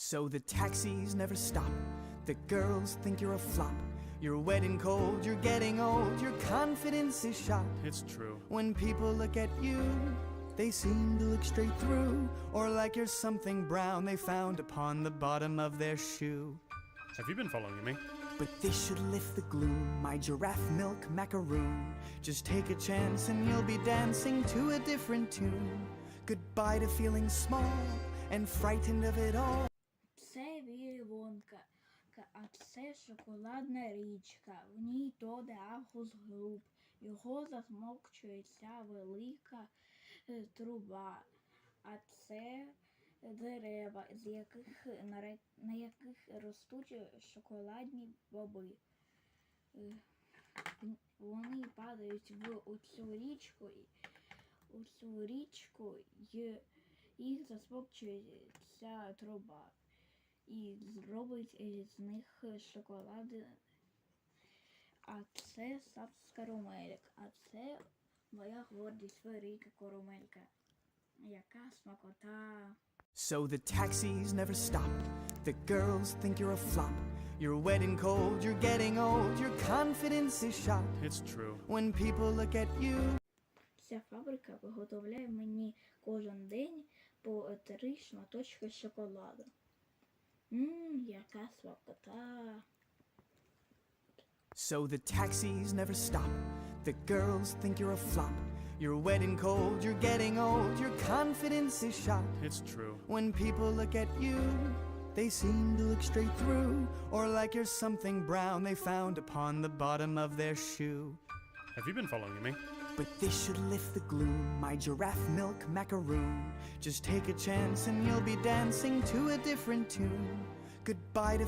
So the taxis never stop. The girls think you're a flop. You're wet and cold, you're getting old, your confidence is shot. It's true. When people look at you, they seem to look straight through, or like you're something brown they found upon the bottom of their shoe. Have you been following me? But this should lift the gloom, my giraffe milk macaroon. Just take a chance and you'll be dancing to a different tune. Goodbye to feeling small and frightened of it all. Це вірвонка, а це шоколадна річка. В ній тоде Агус Груп. Його засмокчує ця велика е, труба. А це дерева, з яких, на, яких ростуть шоколадні боби. Е, Вони падають в оцю річку, у цю річку їх засмокчує ця труба і зробить із них шоколади. А це сапс карамелік, а це моя гордість велика карамелька. Яка смакота. So the taxis never stop. The girls think you're a flop. You're wet and cold, you're getting old, your confidence is shot. It's true. When people look at you, Ця фабрика виготовляє мені кожен день по три шматочки шоколаду. So the taxis never stop. The girls think you're a flop. You're wet and cold, you're getting old, your confidence is shot. It's true. When people look at you, they seem to look straight through, or like you're something brown they found upon the bottom of their shoe. Have you been following me? But this should lift the gloom, my giraffe milk macaroon. Just take a chance and you'll be dancing to a different tune. Goodbye to